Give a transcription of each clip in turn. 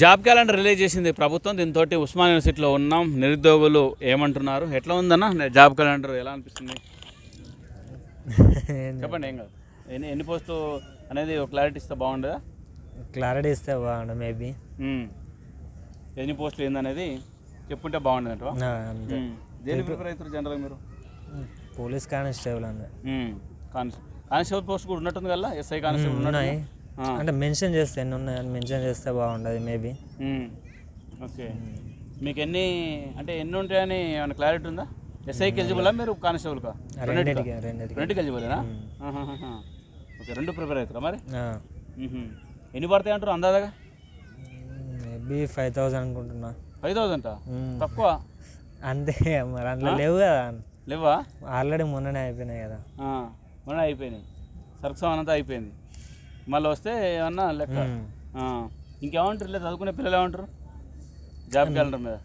Job calendar release చేసింది ప్రభుత్వం. దీంతో ఉస్మాన్ యూనివర్సిటీలో ఉన్నాం. నిరుద్యోగులు ఏమంటున్నారు? ఎట్లా ఉందన్న జాబ్ క్యాలెండర్ ఎలా అనిపిస్తుంది? చెప్పండి ఏం కాదు. ఎన్ని ఎన్ని పోస్టులు అనేది క్లారిటీ ఇస్తే బాగుండదా? క్లారిటీ ఇస్తే బాగుండు మేబీ. ఎన్ని పోస్టులు ఏందనేది చెప్పుంటే బాగుండదు అంతే. దేని ప్రిపేర్ అవుతారు జనరల్గా మీరు? పోలీస్ కానిస్టేబుల్ అండి కానిస్టేబుల్. కానిస్టేబుల్ పోస్ట్ కూడా ఉన్నట్టుంది కదా ఎస్ఐ కానిస్టేబుల్ ఉన్నాయి. ఉన్నట్టు అంటే మెన్షన్ చేస్తే ఎన్ని ఉన్నాయని మెన్షన్ చేస్తే బాగుండదు మేబీ ఓకే. మీకు ఎన్ని అంటే ఎన్ని ఉంటాయని ఏమైనా క్లారిటీ ఉందా? ఎస్ఐకి ఎలిజిబులా మీరు కానిస్టేబుల్కా? రెండింటికి? రెండింటికి రెండుకి ఎలిజిబులేనా? ఆహాహాహా. ఓకే రెండు ప్రిపేర్ అవుతారా మరి. ఎన్ని పడతాయి అంటారు అందాజగా? మేబీ ఫైవ్ థౌసండ్ అనుకుంటున్నా. Five thousand hmm. తక్కువ? అంతే మరి అందులో లేవు కదా. లేవా? ఆల్రెడీ మొన్ననే అయిపోయినాయి కదా. మొన్న అయిపోయినాయి. సరుకు సామాన్ అంతా అయిపోయింది. మళ్ళీ వస్తే ఏమన్నా లెక్క. ఇంకేమంటారు ఇలా చదువుకునే పిల్లలు ఏమంటారు? జాబ్ క్యాలెండర్ మీద.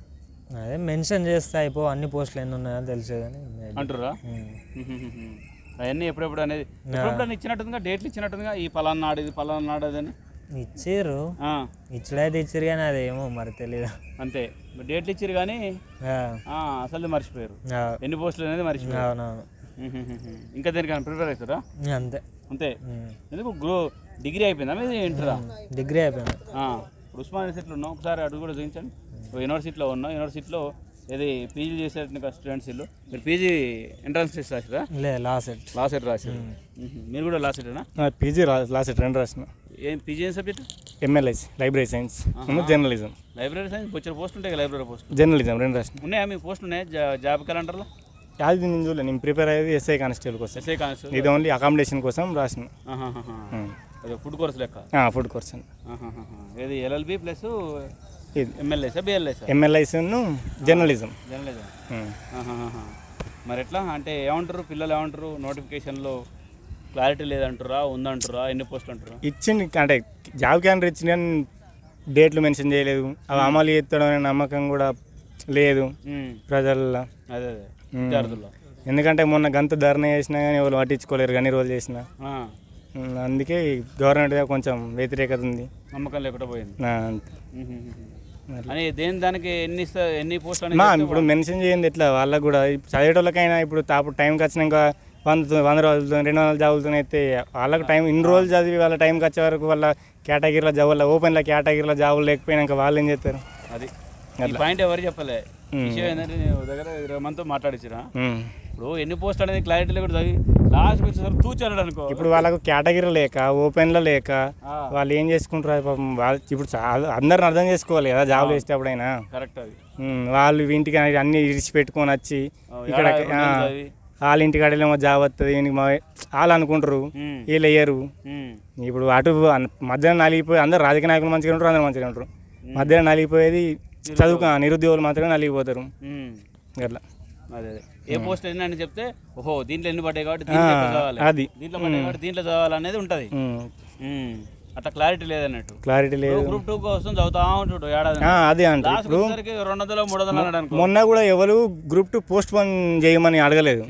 అదే మెన్షన్ చేస్తే అయిపో అన్ని పోస్టులు ఎన్ని ఉన్నాయో తెలిసేదని. అంటారా. అవన్నీ ఎప్పుడెప్పుడు అనేది ఎప్పుడెప్పుడు ఇచ్చినట్టుందిగా? డేట్లు ఇచ్చినట్టుందిగా? ఈ పలానా నాడు ఇది పలానా నాడు అది అని ఇచ్చిర్రు. ఆ, ఇచ్చుడైతే ఇచ్చిర్రు కానీ అది ఏమో మరి తెలీదు. అంతే. డేట్లు ఇచ్చిరు కానీ అసలు మర్చిపోయారు. ఎన్ని పోస్టులు అనేది మర్చిపోయారు. అవునవును. ఇంకా దేనికైనా ప్రిపేర్ అవుతారా? అంతే. అంతే. ఎందుకు గ్రో డిగ్రీ అయిపోయిందా మీది ఇంటరా? డిగ్రీ అయిపోయింది. ఇప్పుడు ఉస్మాన్ యూనివర్సిటీలో ఉన్నాం ఒకసారి అడుగు కూడా చూపించండి. యూనివర్సిటీలో ఉన్నాం యూనివర్సిటీలో ఏది పీజీ చేసేట స్టూడెంట్స్ వీళ్ళు మీరు పీజీ ఎంట్రన్స్ టెస్ట్ రాసిరా లే లాస్ట్ సెట్ లా సెట్ రాసారు మీరు కూడా లా సెటేనా పీజీ లాస్ట్ రెండు రాసిన. ఏం పీజీ ఏం subject MLIC library science journalism library science బొచ్చిన post ఉంటాయి లైబ్రరీ పోస్ట్ జర్నలిజం రెండు రాసిన. ఉన్నాయా మీ పోస్ట్ ఉన్నాయా? జా- జాబ్ క్యాలెండర్లో అది నేను చూడలే నేను ప్రిపేర్ అయ్యేది ఎస్ఐ కానిస్టేబుల్ కోసం. ఎస్ఐ కానిస్టేబుల్ ఇది ఓన్లీ అకామిడేషన్ కోసం రాసిన. ఫుడ్ కోర్స్ లెక్క? Food course. ఏది ఎల్ఎల్బి ప్లస్ ఇది. ఎమ్మెల్యేసా ఎంఎల్ఐసిను జర్నలిజం. జర్నలిజం. మరి ఎట్లా? అంటే ఏమంటారు పిల్లలు ఏమంటారు నోటిఫికేషన్లో క్లారిటీ లేదంటారా ఉందంటారా ఎన్ని పోస్టులు అంటారా ఇచ్చింది అంటే జాబ్ క్యాలెండర్ ఇచ్చింది కానీ డేట్లు మెన్షన్ చేయలేదు. అవి అమలు చేస్తాడు అనే నమ్మకం కూడా లేదు. ప్రజల్లో. అదే అదే. విద్యార్థుల్లో. ఎందుకంటే మొన్న గంత ధరణ చేసినా కానీ ఎవరు పట్టించుకోలేరు కానీ రోజులు చేసినా. అందుకే గవర్నమెంట్ కొంచెం వ్యతిరేకత ఉంది. నమ్మకం లేకుండా పోయింది. అని దేని దానికి ఎన్ని ఎన్ని పోస్టులు ఇప్పుడు మెన్షన్ చేయండి ఎట్లా వాళ్ళకు కూడా చదివేటోళ్ళకైనా ఇప్పుడు తాపు టైంకి వచ్చినాక వంద వంద రోజులతో రెండు వందల జాబులతో అయితే వాళ్ళకు టైం ఇన్ని రోజులు చదివి వాళ్ళ టైంకి వచ్చే వరకు వాళ్ళ కేటగిరీలో జాబుల ఓపెన్లో కేటగిరీలో జాబులు లేకపోయినాక వాళ్ళు ఏం చేస్తారు? అది. పాయింట్ ఎవరు చెప్పలే? విషయం ఏంటంటే నేను దగ్గర ఇరవై మందితో మాట్లాడించిన ఉమ్. ఇప్పుడు ఎన్ని పోస్ట్ అనేది క్లారిటీ లేకుండా చదివి లాస్ట్ వచ్చేసరికి తూచాడు అనుకో. ఇప్పుడు వాళ్ళకు కేటగిరీ లేక ఓపెన్లో లేక. వాళ్ళు ఏం చేసుకుంటారు పాపం? వాళ్ళు ఇప్పుడు అందరిని అర్థం చేసుకోవాలి కదా జాబులు వేసేటప్పుడైనా కరెక్ట్ అది. ఉమ్, వాళ్ళు ఇంటికి అన్ని ఇడిచి పెట్టుకొని వచ్చి ఇక్కడ. వాళ్ళ ఇంటికి అడిగేమో జాబ్ వస్తుంది మా వాళ్ళు అనుకుంటారు. వీళ్ళు వేయరు. ఉమ్, ఇప్పుడు అటు మధ్యాహ్నం నలిగిపోయి అందరు రాజకీయ నాయకులు మంచిగా ఉంటారు అందరు మంచిగా ఉంటారు. మధ్యాహ్నం నలిగిపోయేది చదువుకు నిరుద్యోగులు మాత్రమే నలిగిపోతారు. అట్లా అదే అదే. ఏ పోస్ట్ ఎన్ని అని చెప్తే ఓహో దీంట్లో ఎన్ని పడ్డాయి కాబట్టి చదవాలి. అది. దీంట్లో పడ్డాయి కాబట్టి దీంట్లో చదవాలి అనేది ఉంటుంది. అట్లా క్లారిటీ లేదన్నట్టు. క్లారిటీ లేదు. గ్రూప్ టూ కోసం చదువుతా ఉంటాడు ఏడాది అదే అంట. రెండు వందలు మూడు వందలు మొన్న కూడా ఎవరు గ్రూప్ టూ పోస్ట్ పోన్ చేయమని అడగలేదు.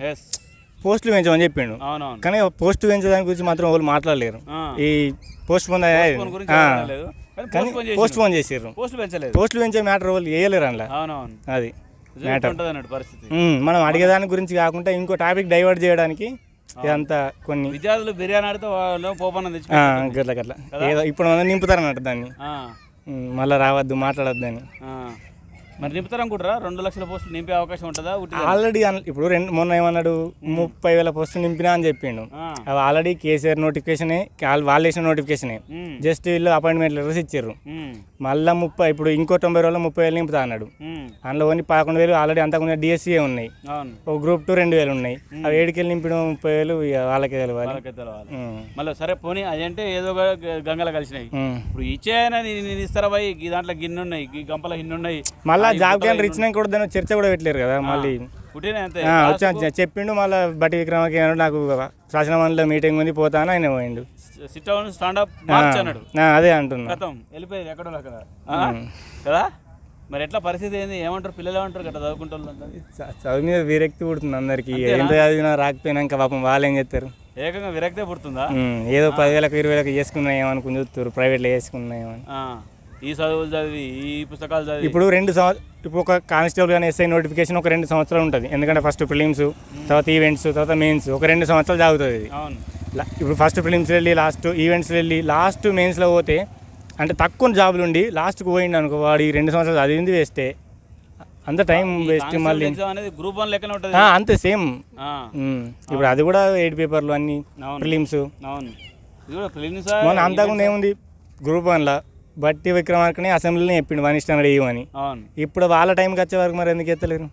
పోస్టులు పెంచమని చెప్పిండు. కానీ పోస్ట్ పెంచడానికి గురించి మాత్రం ఎవరు మాట్లాడలేరు. ఈ పోస్ట్ పోన్ గురించి లేదు కానీ పోస్ట్ పోన్ చేసారు పోస్టులు పెంచలేదు. పోస్టులు పెంచే మ్యాటర్ వాళ్ళు వేయలేరు అందులో. అవునవును. అది ఉంటుంది అన్నట్టు పరిస్థితి. ఉమ్, మనం అడిగేదాని గురించి కాకుండా ఇంకో టాపిక్ డైవర్ట్ చేయడానికి ఇదంతా కొన్ని విద్యార్థులు బిర్యానీ ఆడితే వాళ్ళు పోపన్న తెచ్చి ఆ, గట్ల గట్ల. ఏదో ఇప్పుడు మనం నింపుతారు అన్నట్టు దాన్ని మళ్ళీ రావద్దు మాట్లాడొద్దు అని. మరి నింపుతారు అనుకుంటారా? రెండు లక్షల పోస్టులు నింపే అవకాశం ఉంటుందా? ఆల్రెడీ ఇప్పుడు రెండు మొన్న ఏమన్నాడు? ముప్పై వేల పోస్టులు నింపినా అని చెప్పిండు. అవి ఆల్రెడీ కేసీఆర్ నోటిఫికేషనే వాళ్ళు వేసిన నోటిఫికేషనే. జస్ట్ వీళ్ళు అపాయింట్మెంట్ లెటర్స్ ఇచ్చారు మళ్ళీ ముప్పై ఇప్పుడు ఇంకో తొంభై రోజుల్లో ముప్పై వేలు నింపుతా అన్నాడు. అందులో ఓన్లీ పదకొండు వేలు ఆల్రెడీ అంతకుముందు డిఎస్సీఏ ఉన్నాయి. అవును. ఒక గ్రూప్ టూ రెండు వేలు ఉన్నాయి. అవి ఏడుకెళ్ళి నింపడం ముప్పై వేలు వాళ్ళకే తెలవాలి. మళ్ళీ సరే పోనీ అదంటే ఏదో గంగలో కలిసినాయి. ఇప్పుడు ఇచ్చేయన ఇస్తారా ఈ దాంట్లో గిన్నె ఉన్నాయి ఈ గంపల గిన్నె ఉన్నాయి. మళ్ళా జాబ్ క్యాలెండర్ ఇచ్చినాక కూడా దాని చర్చ కూడా పెట్టలేరు కదా మళ్ళీ. వచ్చా చెప్పిండు మళ్ళీ బట్టి విక్రమకి నాకు శాసనమండలిలో మీటింగ్ ఉంది పోతాను ఆయన పోయిండు. అదే అంటున్నా. గతం వెళ్ళిపోయేది ఎక్కడో అక్కడ. ఆ? కదా? మరి ఎట్లా పరిస్థితి ఏంది? ఏమంటారు? పిల్లలు ఏమంటారు గట్ట చదువుకుంటే వాళ్ళంతా? చ- చదువు మీద విరక్తి పుడుతుంది అందరికి. ఎంత చదివినా రాకపోయినాక పాపం వాళ్ళు ఏం చేస్తారు? ఏకంగా విరక్తే పుడుతుందా? ఏదో పదివేలకు ఇరవై వేలకు చేసుకున్నా ఏమనుకుని చూస్తారు ప్రైవేట్లో చేసుకున్నా ఏమని. ఈ చదువులు చదివి ఈ పుస్తకాలు చదివి. ఇప్పుడు రెండు సంవత్సరం ఇప్పుడు ఒక కానిస్టేబుల్ కానీ ఎస్ఐ నోటిఫికేషన్ ఒక రెండు సంవత్సరాలు ఉంటుంది. ఎందుకంటే ఫస్ట్ ఫిలిమ్స్ తర్వాత ఈవెంట్స్ తర్వాత మెయిన్స్ ఒక రెండు సంవత్సరాలు సాగుతుంది ఇది. అవును. ఇప్పుడు ఫస్ట్ ఫిలిమ్స్ వెళ్ళి లాస్ట్ ఈవెంట్స్ వెళ్ళి లాస్ట్ మెయిన్స్లో పోతే అంటే తక్కువ జాబులు ఉండి లాస్ట్కి పోయింది అనుకో వాడు ఈ రెండు సంవత్సరాలు చదివింది వేస్తే అంత టైం వేస్ట్ మళ్ళీ. గ్రూప్ వన్ లెక్కనే ఉంటుంది. అంతే సేమ్ ఇప్పుడు అది కూడా ఎయిట్ పేపర్లు అన్ని. ఫిలిమ్స్ మొన్న అంతకుముందు ఏముంది? గ్రూప్ వన్లో బట్టి విక్రమార్కని అసెంబ్లీలో చెప్పిండు వన్ ఇష్టం అవును. ఇప్పుడు వాళ్ళ టైంకి వచ్చే వరకు మరి ఎందుకు ఎత్తలేరు?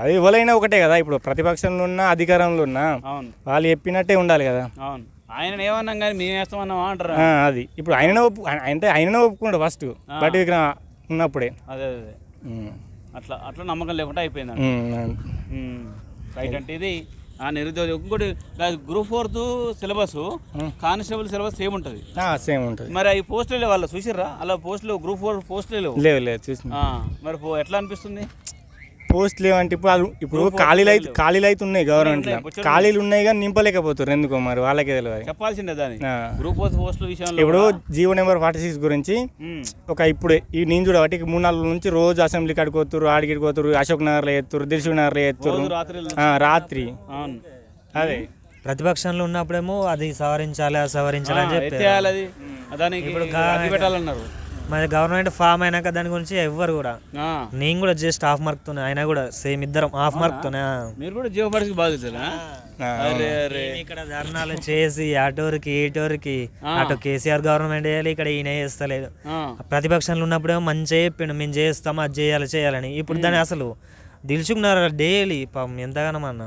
అది ఎవరైనా ఒకటే కదా ఇప్పుడు ప్రతిపక్షంలో ఉన్నా అధికారంలో ఉన్నా అవును. వాళ్ళు చెప్పినట్టే ఉండాలి కదా. అవును. ఆయన ఏమన్నాం కానీ మేము వేస్తామన్నామా అంటారు? అది. ఇప్పుడు ఆయన ఒప్పు అంటే ఆయననే ఒప్పుకుంటాడు ఫస్ట్ బట్టి విక్రమ ఉన్నప్పుడే. అదే అదే. అట్లా అట్లా నమ్మకం లేకుండా అయిపోయింది. రైట్ అంటే ఇది నిరుద్యోగ ఇంకోటి group fourth syllabus constable syllabus same ఉంటుంది. సేమ్ ఉంటుంది. మరి అవి పోస్టులు వాళ్ళు చూసిర్రా? అలా పోస్టులు గ్రూప్ ఫోర్ పోస్టులు లేవు. లేవు ఆ, మరి ఎట్లా అనిపిస్తుంది? పోస్ట్ లేవంటే ఇప్పుడు అది- ఇప్పుడు ఖాళీలు అయితే ఖాళీలు అయితే ఉన్నాయి గవర్నమెంట్లో బొచ్చెడు ఖాళీలు ఉన్నాయి కానీ నింపలేకపోతారు ఎందుకో మరి వాళ్ళకే తెలియదు చెప్పాల్సిందే దాన్ని. ఆ. గ్రూప్ పోస్టుల విషయంలో ఇప్పుడు జీవో నెంబర్ ఫార్టీ సిక్స్ గురించి ఒక ఇప్పుడు ఈ నేను చూడబట్టి మూడు నాలుగు నుంచి రోజు అసెంబ్లీ కాడికి పోతురు ఆడికి పోతురు అశోక్ నగర్లో ఎత్తురు దిల్సుఖ్ నగర్లో ఎత్తురు రాత్రి ఆ, రాత్రి. అవును. అదే. ప్రతిపక్షంలో ఉన్నప్పుడేమో అది సవరించాలి అది సవరించాలి అని చెప్పి దానికి అగ్గి పెట్టాలన్నారు. మరి గవర్నమెంట్ ఫామ్ అయినాక దాని గురించి ఎవ్వరు కూడా. నేను కూడా జస్ట్ హాఫ్ మార్క్తోనే అయినా కూడా సేమ్ ఇద్దరం హాఫ్ మార్క్తోనే మీరు కూడా జియో పార్టీకి బాధితులా? ఇక్కడ ధర్నాలు చేసి అటోరికి ఇటోరికి అటు కేసీఆర్ గవర్నమెంట్ చేయాలి ఇక్కడ ఈయన చేస్తలేదు. ప్రతిపక్షంలో ఉన్నప్పుడేమో మంచిగా చెప్పిండు మేము చేస్తాం అది చేయాలి చేయాలని ఇప్పుడు దాన్ని అసలు దిల్చుకున్నారు డైలీ? పాపం ఎంతగానో అన్న.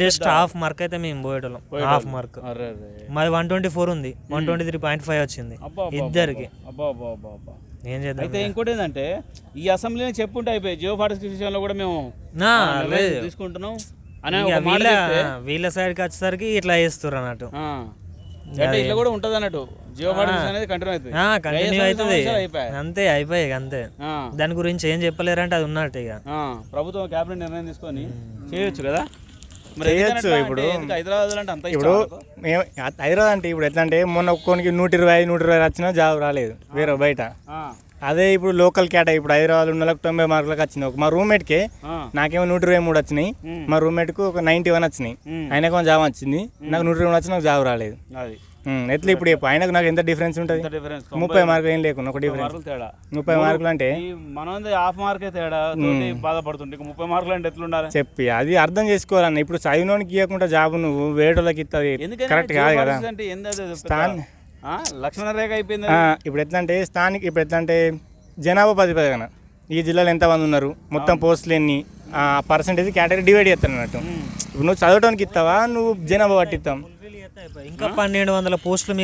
జస్ట్ హాఫ్ మార్క్ అయితే మేము పోయేటోళ్ళం. Half mark. మాది వన్ ట్వంటీ ఫోర్ ఉంది. One twenty three point five వచ్చింది. ఇద్దరికి. ఏం చేద్దాం అయితే ఇంకోటి ఏంటంటే ఈ అసెంబ్లీని చెప్పుంటే అయిపోయి జియో పార్టీస్ విషయంలో కూడా మేము తీసుకుంటున్నాం. వీళ్ళ వీళ్ళ సైడ్కి వచ్చేసరికి ఇట్లా చేస్తారు అన్నట్టు. ఇట్లా కూడా ఉంటుంది అన్నట్టు. జియో అనేది కంటిన్యూ అవుతుంది. కంటిన్యూ అవుతుంది. అంతే అయిపోయాయి అంతే. దాని గురించి ఏం చెప్పలేరంటే అది ఉన్నట్టు ఇక. ప్రభుత్వం క్యాబినెట్ నిర్ణయం తీసుకొని చేయొచ్చు కదా? చేయొచ్చు ఇప్పుడు. హైదరాబాద్ అంటే అంత ఇప్పుడు? మేము హైదరాబాద్ అంటే ఇప్పుడు ఎట్లా అంటే మొన్న ఒక్కొనికి నూట ఇరవై నూట ఇరవై వచ్చినా జాబ్ రాలేదు వేరే బయట అదే ఇప్పుడు లోకల్ క్యాట ఇప్పుడు హైదరాబాద్ ఉన్న వాళ్ళకి తొంభై మార్కులకు వచ్చినాయి ఒక మా రూమ్మేట్కే నాకేమో నూట ఇరవై మూడు వచ్చినాయి. మా రూమ్మేట్కు ఒక నైంటీ వన్ వచ్చినాయి మ్మ్. ఆయనకు జాబ్ వచ్చింది నాకు నూట ఇరవై మూడు వచ్చి నాకు జాబ్ రాలేదు అది. ఎట్లా ఇప్పుడు ఆయనకు నాకు ఎంత డిఫరెన్స్ ఉంటుంది? ముప్పై మార్కులు ఏం లేకుండా ఒక డిఫరెన్స్ తేడా. ముప్పై మార్కులు అంటే? ఈ మనది హాఫ్ మార్కే తేడా తోటి బాధపడుతుంటే. ముప్పై మార్కులు అంటే ఎట్లుండాలి? చెప్పి అది అర్థం చేసుకోవాలన్న ఇప్పుడు చదివినోనికి ఇవ్వకుండా జాబ్ నువ్వు వేడోళ్ళకి ఇస్తుంది కరెక్ట్ కాదు కదా. లక్ష్మణ రేఖ అయిపోయింది ఇప్పుడు ఎట్లా అంటే స్థానిక ఇప్పుడు ఎట్లా అంటే జనాభా ప్రాతిపదికన ఈ జిల్లాలో ఎంతమంది ఉన్నారు? మొత్తం పోస్టులు ఎన్ని? పర్సంటేజ్ కేటగిరీ డివైడ్ చేస్తాను అన్నట్టు. ఇప్పుడు నువ్వు చదవడానికి ఇస్తావా నువ్వు జనాభా పట్టి ఇస్తాం ఇంకా పన్నెండు వందల పోస్టులు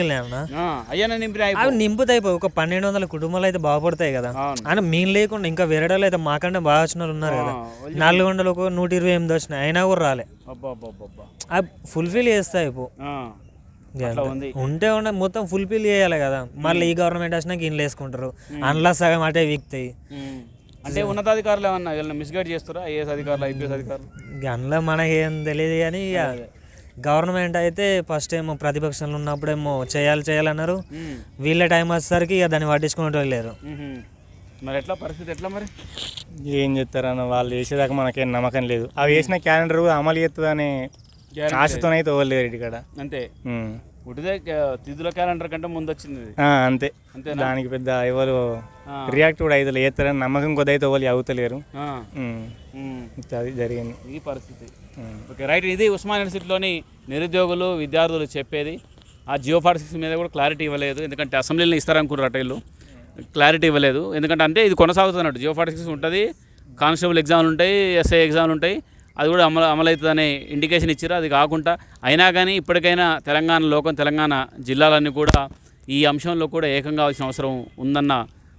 అయ్యాన నింపిన నింపుతాయి ఒక పన్నెండు వందల కుటుంబాలు అయితే బాగుపడతాయి కదా. అని మేము లేకుండా ఇంకా వేరే వాళ్ళు అయితే మాకంటే బాగా వచ్చిన వాళ్ళు ఉన్నారు కదా. నాలుగు వందలు ఒక నూట ఇరవై ఎనిమిది వచ్చినాయి. అయినా కూడా రాలే. అవి ఫుల్ఫిల్ చేస్తాయి ఉంది. ఉంటే ఉండే మొత్తం ఫుల్ఫిల్ చేయాలి కదా. మళ్ళీ ఈ గవర్నమెంట్ వచ్చినాక ఇండ్లు వేసుకుంటారు. అందులో సగం అటే వీక్తాయి. అంటే ఉన్నతాధికారులు ఏమన్నా మిస్గైడ్ చేస్తారా? ఐఏఎస్ అధికారులు ఐపీఎస్ అధికారులు? అందులో మనకి ఏం తెలియదు కానీ గవర్నమెంట్ అయితే ఫస్ట్ ఏమో ప్రతిపక్షంలో ఉన్నప్పుడేమో చేయాలి చేయాలన్నారు. వీళ్ళ టైం వచ్చేసరికి ఇక దాన్ని పట్టించుకునే లేరు. మరి ఎట్లా పరిస్థితి ఎట్లా మరి? ఏం చెప్తారన్న వాళ్ళు చేసేదాకా మనకేం నమ్మకం లేదు. అవి వేసిన క్యాలెండర్ కూడా అమలు చేస్తుందనే ఆశతోనైతే ఇవ్వలేరు ఇక్కడ. అంతే. క- తిథుల క్యాలెండర్ కంటే ముందు వచ్చింది అంతే. అంతేనా? దానికి పెద్ద ఎవరు. రియాక్ట్ కూడా అయితే చేస్తారని నమ్మకం కొద్ది అయితే ఎవరు అవుతలేరు. అది జరిగింది. ఇది పరిస్థితి. Hmm. ఓకే రైట్ ఇది ఉస్మాన్ యూనివర్సిటీలోని నిరుద్యోగులు విద్యార్థులు చెప్పేది. ఆ జియో పాలిటిక్స్ మీద కూడా క్లారిటీ ఇవ్వలేదు. ఎందుకంటే అసెంబ్లీలో ఇస్తారనుకున్నారు వీళ్ళు. క్లారిటీ ఇవ్వలేదు. ఎందుకంటే అంటే ఇది కొనసాగుతున్నట్టు. జియో పాలిటిక్స్ ఉంటుంది కానిస్టేబుల్ ఎగ్జామ్లు ఉంటాయి ఎస్ఐ ఎగ్జామ్లు ఉంటాయి. అది కూడా అమలు అమలవుతుందనే ఇండికేషన్ ఇచ్చారు అది కాకుండా అయినా కానీ ఇప్పటికైనా తెలంగాణ లోకం తెలంగాణ జిల్లాలన్నీ కూడా ఈ అంశంలో కూడా ఏకం కావాల్సిన అవసరం ఉందన్న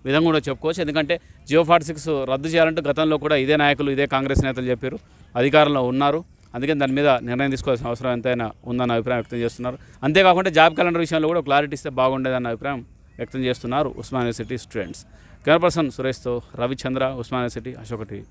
విధంగా కూడా చెప్పుకోవచ్చు. ఎందుకంటే జియో ఫార్టీ సిక్స్ రద్దు చేయాలంటే గతంలో కూడా ఇదే నాయకులు ఇదే కాంగ్రెస్ నేతలు చెప్పారు. అధికారంలో ఉన్నారు. అందుకని దాని మీద నిర్ణయం తీసుకోవాల్సిన అవసరం ఎంతైనా ఉందన్న అభిప్రాయం వ్యక్తం చేస్తున్నారు. అంతేకాకుండా జాబ్ క్యాలెండర్ విషయంలో కూడా క్లారిటీ ఇస్తే బాగుండేదన్న అభిప్రాయం వ్యక్తం చేస్తున్నారు Osman university students. Camera person సురేష్తో Ravichandra Osman university Ashok TV.